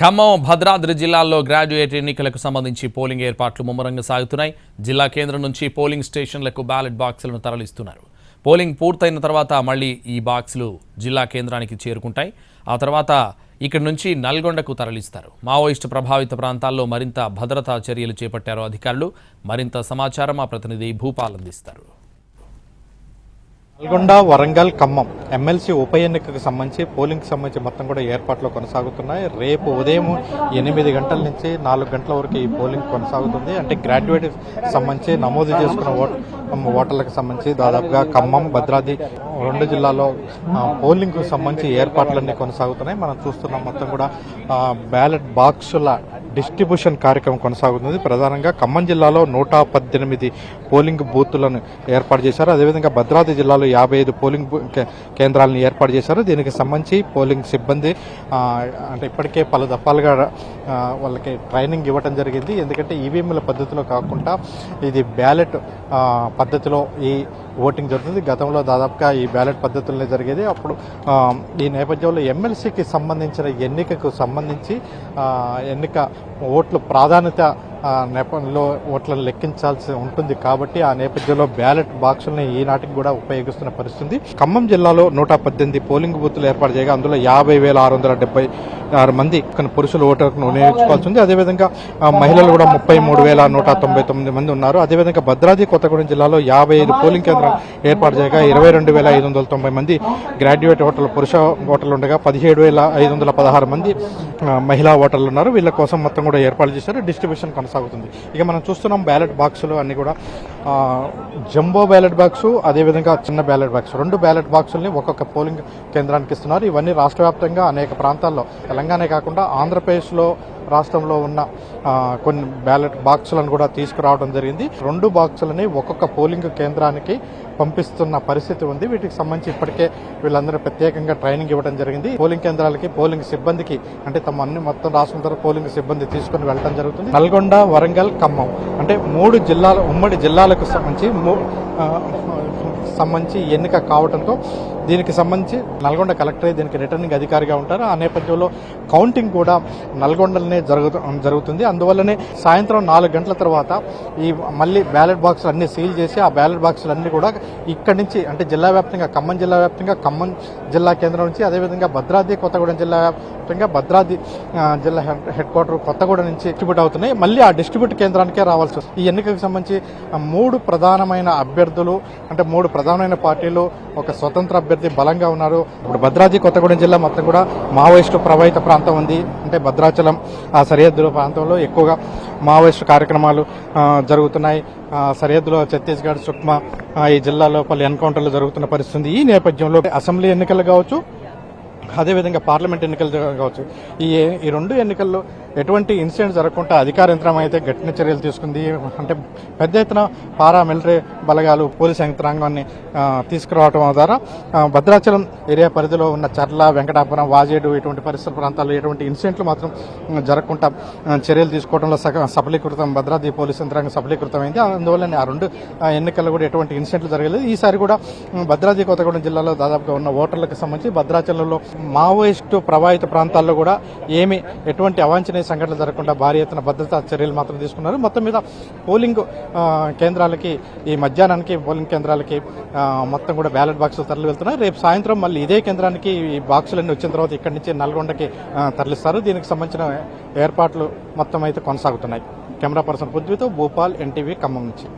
ఖమ్మం భద్రాద్రి జిల్లాల్లో గ్రాడ్యుయేట్ ఎన్నికలకు సంబంధించి పోలింగ్ ఏర్పాట్లు ముమ్మరంగా సాగుతున్నాయి. జిల్లా కేంద్రం నుంచి పోలింగ్ స్టేషన్లకు బ్యాలెట్ బాక్సులను తరలిస్తున్నారు. పోలింగ్ పూర్తయిన తర్వాత మళ్ళీ ఈ బాక్సులు జిల్లా కేంద్రానికి చేరుకుంటాయి. ఆ తర్వాత ఇక్కడి నుంచి నల్గొండకు తరలిస్తారు. మావోయిస్టు ప్రభావిత ప్రాంతాల్లో మరింత భద్రతా చర్యలు చేపట్టారు అధికారులు. మరింత సమాచారం మా ప్రతినిధి భూపాల్ అందిస్తారు. నల్గొండ వరంగల్ ఖమ్మం ఎమ్మెల్సీ ఉప ఎన్నికకు సంబంధించి పోలింగ్కి సంబంధించి మొత్తం కూడా ఏర్పాట్లు కొనసాగుతున్నాయి. రేపు ఉదయం ఎనిమిది గంటల నుంచి నాలుగు గంటల వరకు ఈ పోలింగ్ కొనసాగుతుంది. అంటే గ్రాడ్యుయేట్ సంబంధించి నమోదు చేసుకున్న ఓట్ ఓటర్లకు సంబంధించి దాదాపుగా ఖమ్మం భద్రాద్రి రెండు జిల్లాల్లో పోలింగ్కు సంబంధించి ఏర్పాట్లన్నీ కొనసాగుతున్నాయి. మనం చూస్తున్నాం మొత్తం కూడా బ్యాలెట్ బాక్సుల డిస్ట్రిబ్యూషన్ కార్యక్రమం కొనసాగుతుంది. ప్రధానంగా ఖమ్మం జిల్లాలో నూట పద్దెనిమిది పోలింగ్ బూత్లను ఏర్పాటు చేశారు. అదేవిధంగా భద్రాద్రి జిల్లాలో యాభై ఐదు పోలింగ్ కేంద్రాలను ఏర్పాటు చేశారు. దీనికి సంబంధించి పోలింగ్ సిబ్బంది అంటే ఇప్పటికే పలు దఫాలుగా వాళ్ళకి ట్రైనింగ్ ఇవ్వడం జరిగింది. ఎందుకంటే ఈవీఎంల పద్ధతిలో కాకుండా ఇది బ్యాలెట్ పద్ధతిలో ఈ ఓటింగ్ జరుగుతుంది. గతంలో దాదాపుగా ఈ బ్యాలెట్ పద్ధతులనే జరిగేది. అప్పుడు ఈ నేపథ్యంలో ఎమ్మెల్సీకి సంబంధించిన ఎన్నికకు సంబంధించి ఎన్నిక ఓట్లు ప్రాధాన్యత నేపథ్యంలో ఓట్లను లెక్కించాల్సి ఉంటుంది కాబట్టి ఆ నేపథ్యంలో బ్యాలెట్ బాక్సుల్ని ఈనాటికి కూడా ఉపయోగిస్తున్న పరిస్థితి. ఖమ్మం జిల్లాలో నూట పద్దెనిమిది పోలింగ్ బూత్లు ఏర్పాటు చేయగా అందులో యాభై వేల ఆరు వందల డెబ్బై ఆరు మంది పురుషులు ఓటర్ను వినియోగించుకోవాల్సి ఉంది. అదేవిధంగా మహిళలు కూడా ముప్పై మూడు వేల నూట తొంభై తొమ్మిది మంది ఉన్నారు. అదేవిధంగా భద్రాద్రి కొత్తగూడెం జిల్లాలో యాభై ఐదు పోలింగ్ కేంద్రాలు ఏర్పాటు చేయగా ఇరవై రెండు వేల ఐదు వందల తొంభై మంది గ్రాడ్యుయేట్ ఓటర్లు పురుష ఓటర్లు ఉండగా పదిహేడు వేల ఐదు వందల పదహారు మంది మహిళా ఓటర్లు ఉన్నారు. వీళ్ళ కోసం మొత్తం కూడా ఏర్పాటు చేశారు. డిస్ట్రిబ్యూషన్ కొనసాగుతుంది. ఇక మనం చూస్తున్నాం బ్యాలెట్ బాక్సులు అన్ని కూడా. జంబో బ్యాలెట్ బాక్సు అదేవిధంగా చిన్న బ్యాలెట్ బాక్స్ రెండు బ్యాలెట్ బాక్సుల్ని ఒక్కొక్క పోలింగ్ కేంద్రానికి ఇస్తున్నారు. ఇవన్నీ రాష్ట్ర వ్యాప్తంగా అనేక ప్రాంతాల్లో. తెలంగాణ కాకుండా ఆంధ్రప్రదేశ్లో రాష్ట్రంలో ఉన్న కొన్ని బ్యాలెట్ బాక్సులను కూడా తీసుకురావడం జరిగింది. రెండు బాక్సులని ఒక్కొక్క పోలింగ్ కేంద్రానికి పంపిస్తున్న పరిస్థితి ఉంది. వీటికి సంబంధించి ఇప్పటికే వీళ్ళందరూ ప్రత్యేకంగా ట్రైనింగ్ ఇవ్వడం జరిగింది. పోలింగ్ కేంద్రాలకి పోలింగ్ సిబ్బందికి అంటే తమ అన్ని మొత్తం రాష్ట్రం ద్వారా పోలింగ్ సిబ్బంది తీసుకుని వెళ్ళడం జరుగుతుంది. నల్గొండ వరంగల్ ఖమ్మం అంటే మూడు జిల్లాల ఉమ్మడి జిల్లాలకు సంబంధించి సంబంధించి ఎన్నిక కావడంతో దీనికి సంబంధించి నల్గొండ కలెక్టరే దీనికి రిటర్నింగ్ అధికారిగా ఉంటారు. ఆ నేపథ్యంలో కౌంటింగ్ కూడా నల్గొండలోనే జరుగుతూ జరుగుతుంది. అందువల్లనే సాయంత్రం నాలుగు గంటల తర్వాత ఈ మళ్ళీ బ్యాలెట్ బాక్సులు అన్ని సీల్ చేసి ఆ బ్యాలెట్ బాక్సులు అన్ని కూడా ఇక్కడి నుంచి అంటే జిల్లా వ్యాప్తంగా ఖమ్మం జిల్లా వ్యాప్తంగా ఖమ్మం జిల్లా కేంద్రం నుంచి అదేవిధంగా భద్రాద్రి కొత్తగూడెం జిల్లా వ్యాప్తంగా భద్రాద్రి జిల్లా హెడ్ హెడ్ క్వార్టర్ కొత్తగూడెం నుంచి డిస్ట్రిబ్యూట్ అవుతున్నాయి. మళ్ళీ ఆ డిస్ట్రిబ్యూట్ కేంద్రానికే రావాల్సి ఈ ఎన్నికకు సంబంధించి మూడు ప్రధానమైన అభ్యర్థులు అంటే మూడు ప్రధానమైన పార్టీలు ఒక స్వతంత్ర అభ్యర్థి బలంగా ఉన్నారు. ఇప్పుడు భద్రాద్రి కొత్తగూడెం జిల్లా మొత్తం కూడా మావోయిస్టు ప్రభావిత ప్రాంతం ఉంది. అంటే భద్రాచలం ఆ సరిహద్దుల ప్రాంతంలో ఎక్కువగా మావోయిస్టు కార్యక్రమాలు జరుగుతున్నాయి. సరిహద్దులో ఛత్తీస్గఢ్ సుక్మా ఈ జిల్లాలో పలు ఎన్కౌంటర్లు జరుగుతున్న పరిస్థితి ఈ నేపథ్యంలో అసెంబ్లీ ఎన్నికలు కావచ్చు అదేవిధంగా పార్లమెంట్ ఎన్నికలు కావచ్చు. ఈ ఈ రెండు ఎన్నికల్లో ఎటువంటి ఇన్సిడెంట్ జరగకుండా అధికార యంత్రం అయితే గట్టిన చర్యలు తీసుకుంది. అంటే పెద్ద ఎత్తున పారా మిలిటరీ బలగాలు పోలీస్ యంత్రాంగాన్ని తీసుకురావటం తీసుకురావడం ద్వారా భద్రాచలం ఏరియా పరిధిలో ఉన్న చర్ల వెంకటాపురం వాజేడు ఇటువంటి పరిసర ప్రాంతాల్లో ఎటువంటి ఇన్సిడెంట్లు మాత్రం జరగకుండా చర్యలు తీసుకోవడంలో సఫలీకృతం భద్రాద్రి పోలీస్ యంత్రాంగం సఫలీకృతమైంది. అందువల్లనే ఆ రెండు ఎన్నికల్లో కూడా ఎటువంటి ఇన్సిడెంట్లు జరగలేదు. ఈసారి కూడా భద్రాద్రి కొత్తగూడెం జిల్లాలో దాదాపుగా ఉన్న ఓటర్లకు సంబంధించి భద్రాచలంలో మావోయిస్టు ప్రభావిత ప్రాంతాల్లో కూడా ఏమి ఎటువంటి అవాంఛనీయ సంఘటనలు జరగకుండా భారీ ఎత్తున భద్రతా చర్యలు మాత్రం తీసుకున్నారు. మొత్తం మీద పోలింగ్ కేంద్రాలకి ఈ మధ్యాహ్నానికి పోలింగ్ కేంద్రాలకి మొత్తం కూడా బ్యాలెట్ బాక్సులు తరలి వెళ్తున్నాయి. రేపు సాయంత్రం మళ్ళీ ఇదే కేంద్రానికి ఈ బాక్సులన్నీ వచ్చిన తర్వాత ఇక్కడి నుంచి నల్గొండకి తరలిస్తారు. దీనికి సంబంధించిన ఏర్పాట్లు మొత్తం అయితే కొనసాగుతున్నాయి. కెమెరా పర్సన్ పృథ్వీతో భూపాల్ ఎన్టీవీ ఖమ్మం నుంచి.